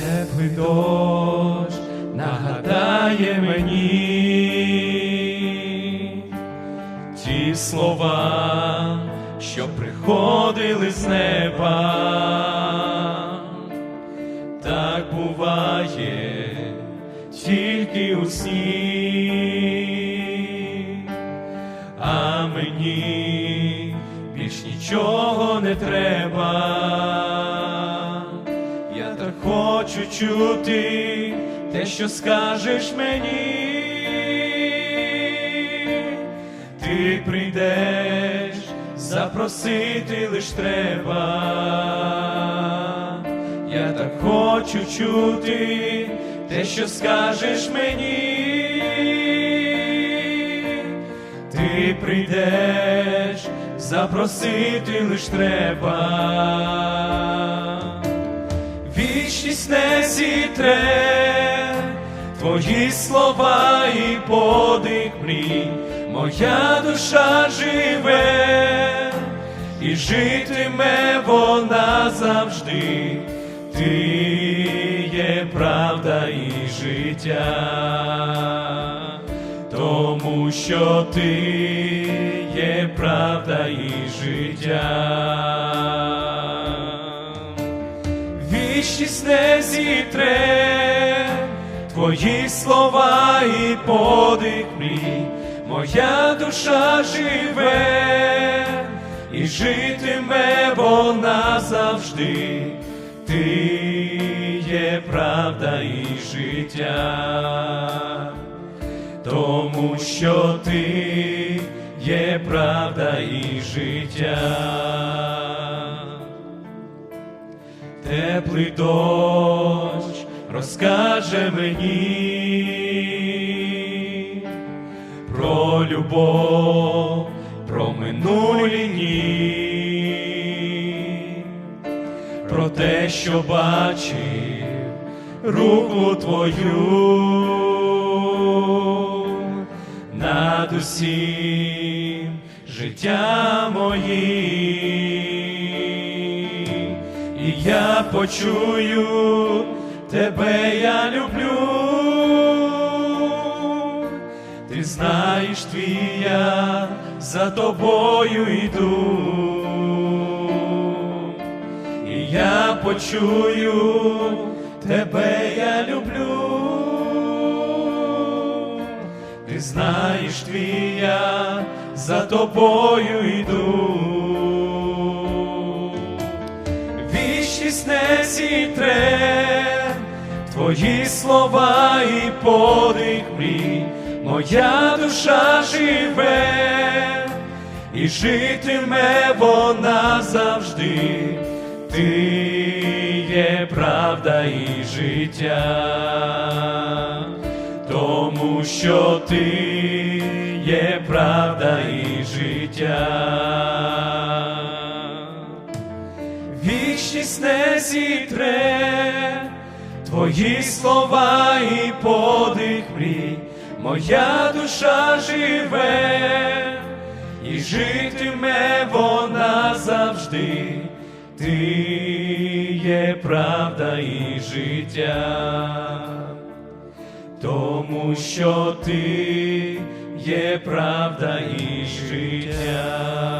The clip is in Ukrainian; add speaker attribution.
Speaker 1: Теплий дощ нагадає мені ті слова, що приходили з неба. Так буває тільки у сні, а мені більш нічого не треба. Хочу чути те, що скажеш мені. Ти прийдеш, запросити лиш треба. Я так хочу чути те, що скажеш мені. Ти прийдеш, запросити лиш треба. Вічність не зітре, твої слова і подих мрій, моя душа живе, і житиме вона завжди, ти є правда і життя, тому що ти є правда і життя вічність не зітре, твої слова і подих мрій, моя душа живе, і житиме вона завжди, ти є правда і життя, тому що ти є правда і життя теплий дощ розкаже мені про любов, про минулі дні, про те, що бачив руку твою над усім життя моїм я почую тебе, я люблю. Ти знаєш, твій я за тобою йду, і я почую тебе, я люблю. Ти знаєш, твій я за тобою йду зітре, твої слова і подих мрій, моя душа живе, і житиме вона завжди, ти є правда і життя, тому що ти є правда і життя вічність не зітре, твої слова і подих мрій, моя душа живе, і житиме вона завжди, ти є правда і життя, тому що ти є правда і життя.